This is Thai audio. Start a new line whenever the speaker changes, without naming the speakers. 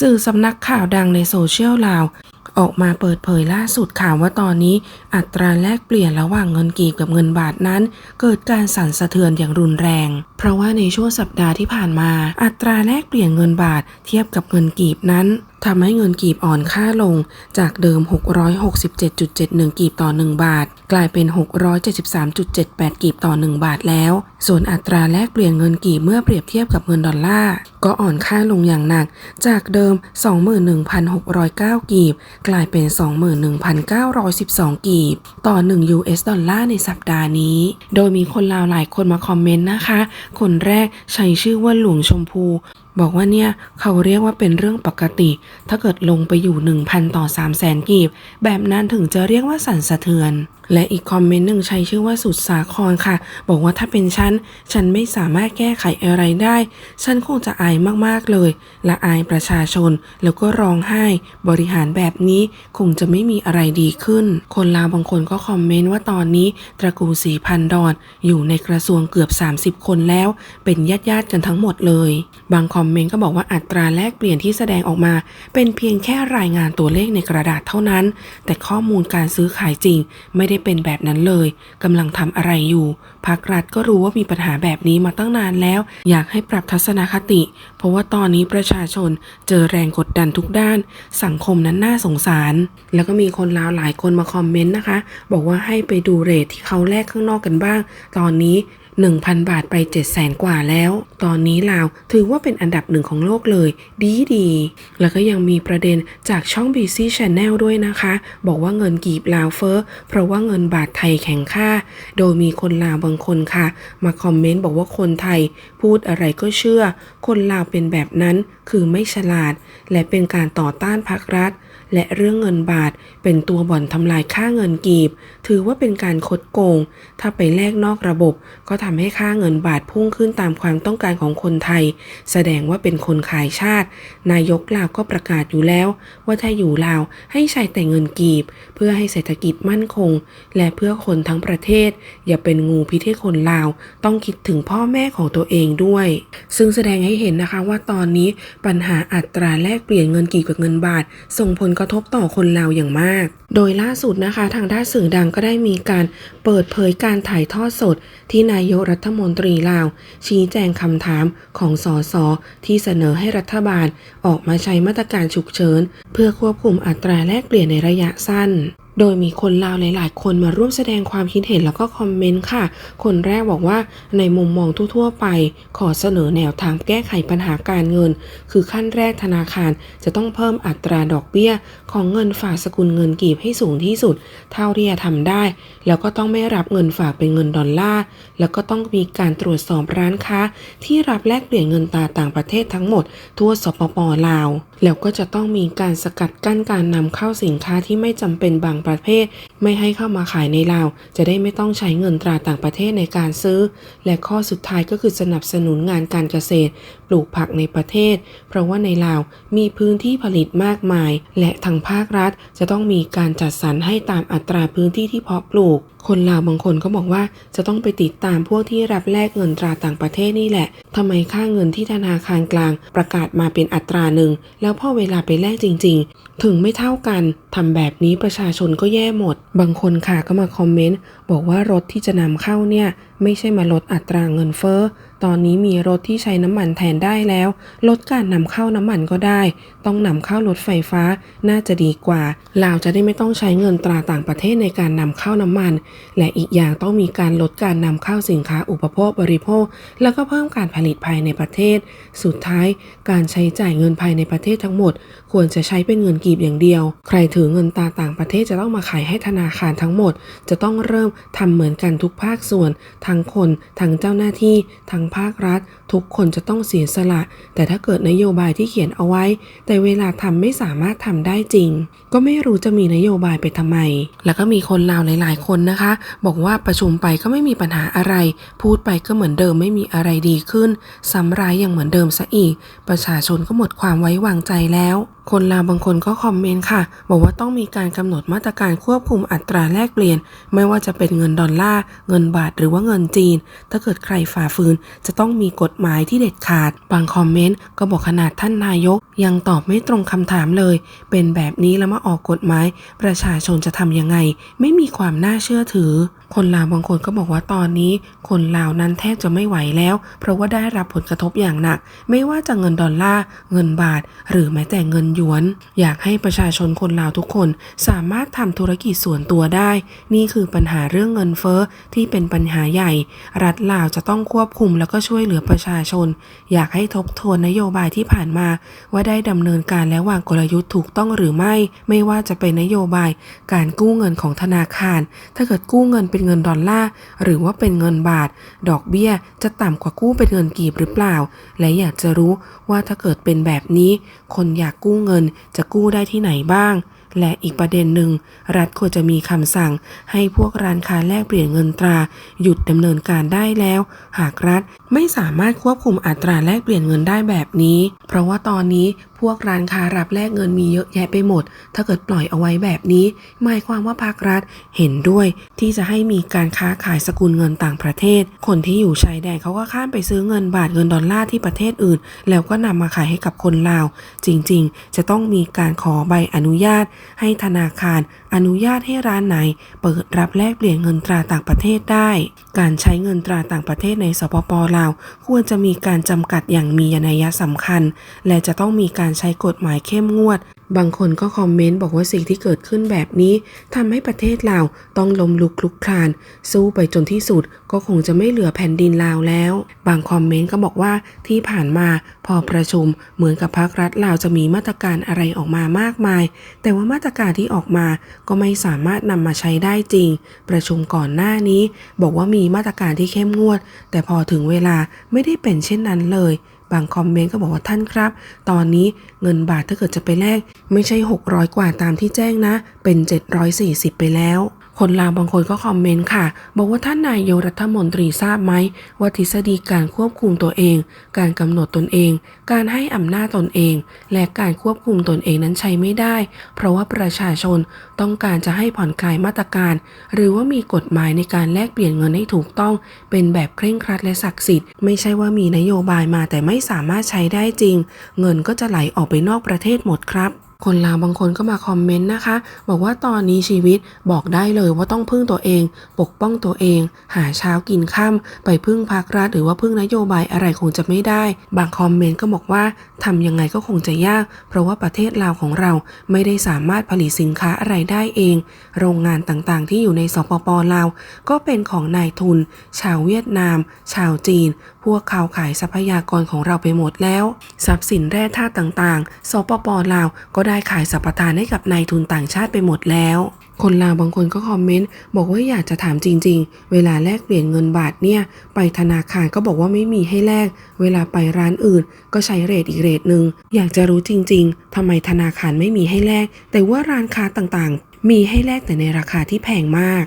สื่อสำนักข่าวดังในโซเชียลลาว ออกมาเปิดเผยล่าสุดข่าวว่าตอนนี้ อัตราแลกเปลี่ยนระหว่างเงินกีบกับเงินบาทนั้น เกิดการสั่นสะเทือนอย่างรุนแรง เพราะว่าในช่วงสัปดาห์ที่ผ่านมา อัตราแลกเปลี่ยนเงินบาทเทียบกับเงินกีบนั้น ทำให้เงินกีบอ่อนค่าลงจากเดิม 667.71 กีบต่อ 1 บาท กลายเป็น 673.78 กีบต่อ 1 บาทแล้ว ส่วนอัตราแลกเปลี่ยนเงินกีบเมื่อเปรียบเทียบกับเงินดอลลาร์ก็อ่อนค่าลงอย่างหนัก จากเดิม 21,609 กีบ กลายเป็น 21,912 กีบ ต่อ 1 US ดอลลาร์ในสัปดาห์นี้ โดยมีคนลาวหลายคนมาคอมเมนต์นะคะ คนแรกใช้ชื่อว่าหลวงชมพู บอกว่าเนี่ยเขาเรียกว่าเป็นเรื่องปกติ ถ้าเกิดลงไปอยู่ 1,000 ต่อ 3 0 0แสนกีบ แบบนั้นถึงจะเรียกว่าสั่นสะเทือน และอีกคอมเมนต์หนึ่งใช้ชื่อว่าสุดสาครค่ะ บอกว่าถ้าเป็นฉัน ฉันไม่สามารถแก้ไขอะไรได้ ฉันคงจะอายมากๆเลย และอายประชาชน แล้วก็ร้องไห้ บริหารแบบนี้คงจะไม่มีอะไรดีขึ้น คนลาวบางคนก็คอมเมนต์ว่าตอนนี้ ตระกูลสีพันดอนอยู่ในกระทรวงเกือบ 30 คนแล้ว เป็นญาติญาติๆกันทั้งหมดเลย บางคอมเมนต์ก็บอกว่าอัตราแลกเปลี่ยนที่แสดงออกมา เป็นเพียงแค่รายงานตัวเลขในกระดาษเท่านั้น แต่ข้อมูลการซื้อขายจริง ไม่ได้เป็นแบบนั้นเลยกำลังทำอะไรอยู่ภาครัฐก็รู้ว่ามีปัญหาแบบนี้มาตั้งนานแล้ว อยากให้ปรับทัศนคติ เพราะว่าตอนนี้ประชาชนเจอแรงกดดันทุกด้าน สังคมนั้นน่าสงสาร แล้วก็มีคนลาวหลายคนมาคอมเมนต์นะคะ บอกว่าให้ไปดูเรทที่เขาแลกข้างนอกกันบ้าง ตอนนี้ 1,000 บาทไป 7 0 0แสนกว่าแล้ว ตอนนี้ลาวถือว่าเป็นอันดับหนึ่งของโลกเลย ดีดี แล้วก็ยังมีประเด็นจากช่อง BC Channel ด้วยนะคะ บอกว่าเงินกีบลาวเฟ้อเพราะว่าเงินบาทไทยแข็งค่า โดยมีคนลาวบางคนค่ะ มาคอมเมนต์บอกว่าคนไทย พูดอะไรก็เชื่อ คนลาวเป็นแบบนั้นคือไม่ฉลาด และเป็นการต่อต้านพรรครัฐ และเรื่องเงินบาทเป็นตัวบ่อนทำลายค่าเงินกีบ ถือว่าเป็นการคดโกง ถ้าไปแลกนอกระบบ ก็ทำให้ค่าเงินบาทพุ่งขึ้นตามความต้องการของคนไทย แสดงว่าเป็นคนขายชาติ นายกลาวก็ประกาศอยู่แล้ว ว่าถ้าอยู่ลาวให้ใช้แต่เงินกีบ เพื่อให้เศรษฐกิจมั่นคง และเพื่อคนทั้งประเทศ อย่าเป็นงูพิษให้คนลาว ต้องคิดถึงพ่อแม่ของตัวเองด้วย ซึ่งแสดงให้เห็นนะคะว่าตอนนี้ปัญหาอัตราแลกเปลี่ยนเงินกีบกับเงินบาท ส่งผลกระทบต่อคนลาวอย่างมาก โดยล่าสุดนะคะ ทางด้านสื่อดังก็ได้มีการเปิดเผยการถ่ายทอดสด ที่นายกรัฐมนตรีลาว ชี้แจงคำถามของสสที่เสนอให้รัฐบาลออกมาใช้มาตรการฉุกเฉิน เพื่อควบคุมอัตราแลกเปลี่ยนในระยะสั้น โดยมีคนลาวหลาย ๆ คนมาร่วมแสดงความคิดเห็นแล้วก็คอมเมนต์ค่ะ คนแรกบอกว่าในมุมมองทั่ว ๆ ไป ขอเสนอแนวทางแก้ไขปัญหาการเงิน คือขั้นแรกธนาคารจะต้องเพิ่มอัตราดอกเบี้ย ของเงินฝากสกุลเงินกีบให้สูงที่สุด เท่าที่จะทำได้ แล้วก็ต้องไม่รับเงินฝากเป็นเงินดอลลาร์ แล้วก็ต้องมีการตรวจสอบร้านค้า ที่รับแลกเปลี่ยนเงินตราต่างประเทศทั้งหมด ทั่วสปปลาว แล้วก็จะต้องมีการสกัดกั้นการนำเข้าสินค้าที่ไม่จำเป็นบางประเภท ไม่ให้เข้ามาขายในลาว จะได้ไม่ต้องใช้เงินตราต่างประเทศในการซื้อ และข้อสุดท้ายก็คือสนับสนุนงานการเกษตร ปลูกผักในประเทศ เพราะว่าในลาวมีพื้นที่ผลิตมากมาย และทางภาครัฐ จะต้องมีการจัดสรรให้ตามอัตราพื้นที่ที่เพาะปลูก คนลาวบางคนก็บอกว่าจะต้องไปติดตามพวกที่รับแลกเงินตราต่างประเทศนี่แหละทำไมค่าเงินที่ธนาคารกลางประกาศมาเป็นอัตราหนึ่งแล้วแล้วพอเวลาไปแลกจริง ๆ ถึงไม่เท่ากันทำแบบนี้ประชาชนก็แย่หมด บางคนค่ะก็มาคอมเมนต์ บอกว่ารถที่จะนำเข้าเนี่ย ไม่ใช่มาลดอัตราเงินเฟ้อ ตอนนี้มีรถที่ใช้น้ำมันแทนได้แล้ว ลดการนำเข้าน้ำมันก็ได้ ต้องนำเข้ารถไฟฟ้าน่าจะดีกว่าลาวจะได้ไม่ต้องใช้เงินตราต่างประเทศในการนำเข้าน้ำมัน และอีกอย่างต้องมีการลดการนำเข้าสินค้าอุปโภคบริโภค แล้วก็เพิ่มการผลิตภายในประเทศ สุดท้าย การใช้จ่ายเงินภายในประเทศทั้งหมด ควรจะใช้เป็นเงินกีบอย่างเดียว ใครถือเงินตราต่างประเทศจะต้องมาขายให้ธนาคารทั้งหมด จะต้องเริ่มทำเหมือนกันทุกภาคส่วน ทั้งคนทั้งเจ้าหน้าที่ ทั้งภาครัฐ ทุกคนจะต้องเสียสละ แต่ถ้าเกิดนโยบายที่เขียนเอาไว้ แต่เวลาทำไม่สามารถทำได้จริง ก็ไม่รู้จะมีนโยบายไปทำไม แล้วก็มีคนลาวหลายๆคนนะคะ บอกว่าประชุมไปก็ไม่มีปัญหาอะไร พูดไปก็เหมือนเดิมไม่มีอะไรดีขึ้นซ้ำร้ายอย่างเหมือนเดิมซะอีก ประชาชนก็หมดความไว้วางใจแล้วคนลาวบางคนก็คอมเมนต์ค่ะ บอกว่าต้องมีการกำหนดมาตรการควบคุมอัตราแลกเปลี่ยน ไม่ว่าจะเป็นเงินดอลลาร์ เงินบาทหรือว่าเงินจีน ถ้าเกิดใครฝ่าฝืน จะต้องมีกฎหมายที่เด็ดขาด บางคอมเมนต์ก็บอกขนาดท่านนายก ยังตอบไม่ตรงคำถามเลย เป็นแบบนี้แล้วมาออกกฎหมาย ประชาชนจะทำยังไง ไม่มีความน่าเชื่อถือ คนลาวบางคนก็บอกว่าตอนนี้คนลาวนั้นแทบจะไม่ไหวแล้ว เพราะว่าได้รับผลกระทบอย่างหนัก ไม่ว่าจะเงินดอลลาร์เงินบาท หรือแม้แต่เงินหยวน อยากให้ประชาชนคนลาวทุกคนสามารถทำธุรกิจส่วนตัวได้ นี่คือปัญหาเรื่องเงินเฟ้อที่เป็นปัญหาใหญ่ รัฐลาวจะต้องควบคุมแล้วก็ช่วยเหลือประชาชน อยากให้ทบทวนนโยบายที่ผ่านมา ว่าได้ดำเนินการและวางกลยุทธ์ถูกต้องหรือไม่ ไม่ว่าจะเป็นนโยบาย การกู้เงินของธนาคาร ถ้าเกิดกู้เงินเป็นเงินดอลลาร์หรือว่าเป็นเงินบาท ดอกเบี้ยจะต่ำกว่ากู้เป็นเงินกีบหรือเปล่า และอยากจะรู้ว่าถ้าเกิดเป็นแบบนี้ คนอยากกู้เงินจะกู้ได้ที่ไหนบ้าง และอีกประเด็นหนึ่ง รัฐควรจะมีคำสั่ง ให้พวกร้านค้าแลกเปลี่ยนเงินตรา หยุดดำเนินการได้แล้ว หากรัฐไม่สามารถควบคุมอัตราแลกเปลี่ยนเงินได้แบบนี้ เพราะว่าตอนนี้ วกร้านค้ารับแลกเงินมีเยอะแยะไปหมด ถ้าเกิดปล่อยเอาไว้แบบนี้ หมายความว่าภาครัฐเห็นด้วย ที่จะให้มีการค้าขายสกุลเงินต่างประเทศ คนที่อยู่ชายแดนเขาก็ข้ามไปซื้อเงินบาทเงินดอลลาร์ที่ประเทศอื่น แล้วก็นำมาขายให้กับคนลาว จริงๆ จะต้องมีการขอใบอนุญาต ให้ธนาคาร อนุญาตให้ร้านไหน เปิดรับแลกเปลี่ยนเงินตราต่างประเทศได้ การใช้เงินตราต่างประเทศในสปปลาว ควรจะมีการจำกัดอย่างมีนัยสำคัญ และจะต้องมีการใช้กฎหมายเข้มงวด บางคนก็คอมเมนต์บอกว่าสิ่งที่เกิดขึ้นแบบนี้ทำให้ประเทศลาวต้องล้มลุกคลุกคลาน สู้ไปจนที่สุดก็คงจะไม่เหลือแผ่นดินลาวแล้ว บางคอมเมนต์ก็บอกว่าที่ผ่านมาพอประชุมเหมือนกับภาครัฐลาวจะมีมาตรการอะไรออกมามากมาย แต่ว่ามาตรการที่ออกมาก็ไม่สามารถนำมาใช้ได้จริง ประชุมก่อนหน้านี้ บอกว่ามีมาตรการที่เข้มงวด แต่พอถึงเวลาไม่ได้เป็นเช่นนั้นเลย บางคอมเมนต์ก็บอกว่าท่านครับ ตอนนี้เงินบาทถ้าเกิดจะไปแลกไม่ใช่ 600 กว่าตามที่แจ้งนะ เป็น 740 ไปแล้ว คนลาวบางคนก็คอมเมนต์ค่ะ บอกว่าท่านนายกรัฐมนตรีทราบไหมว่าทฤษฎีการควบคุมตัวเอง การกำหนดตนเอง การให้อำนาจตนเอง และการควบคุมตนเองนั้นใช้ไม่ได้ เพราะว่าประชาชนต้องการจะให้ผ่อนคลายมาตรการ หรือว่ามีกฎหมายในการแลกเปลี่ยนเงินให้ถูกต้อง เป็นแบบเคร่งครัดและศักดิ์สิทธิ์ไม่ใช่ว่ามีนโยบายมาแต่ไม่สามารถใช้ได้จริง เงินก็จะไหลออกไปนอกประเทศหมดครับ คนลาวบางคนก็มาคอมเมนต์นะคะ บอกว่าตอนนี้ชีวิตบอกได้เลยว่าต้องพึ่งตัวเอง ปกป้องตัวเอง หาเช้ากินค่ำไปพึ่งภาครัฐหรือว่าพึ่งนโยบายอะไรคงจะไม่ได้ บางคอมเมนต์ก็บอกว่าทำยังไงก็คงจะยาก เพราะว่าประเทศลาวของเราไม่ได้สามารถผลิตสินค้าอะไรได้เอง โรงงานต่างๆ ที่อยู่ในสปปลาว ก็เป็นของนายทุน ชาวเวียดนาม ชาวจีน พวกเขาขายทรัพยากรของเราไปหมดแล้ว ทรัพย์สินแร่ธาตุต่างๆ สปปลาวก็ได้ขายสัปทานให้กับนายทุนต่างชาติไปหมดแล้ว คนลาวบางคนก็คอมเมนต์บอกว่าอยากจะถามจริง ๆ เวลาแลกเปลี่ยนเงินบาทเนี่ย ไปธนาคารก็บอกว่าไม่มีให้แลก เวลาไปร้านอื่น ก็ใช้เรทอีกเรทหนึ่ง อยากจะรู้จริง ๆทำไมธนาคารไม่มีให้แลก แต่ว่าร้านค้าต่างๆ มีให้แลกแต่ในราคาที่แพงมาก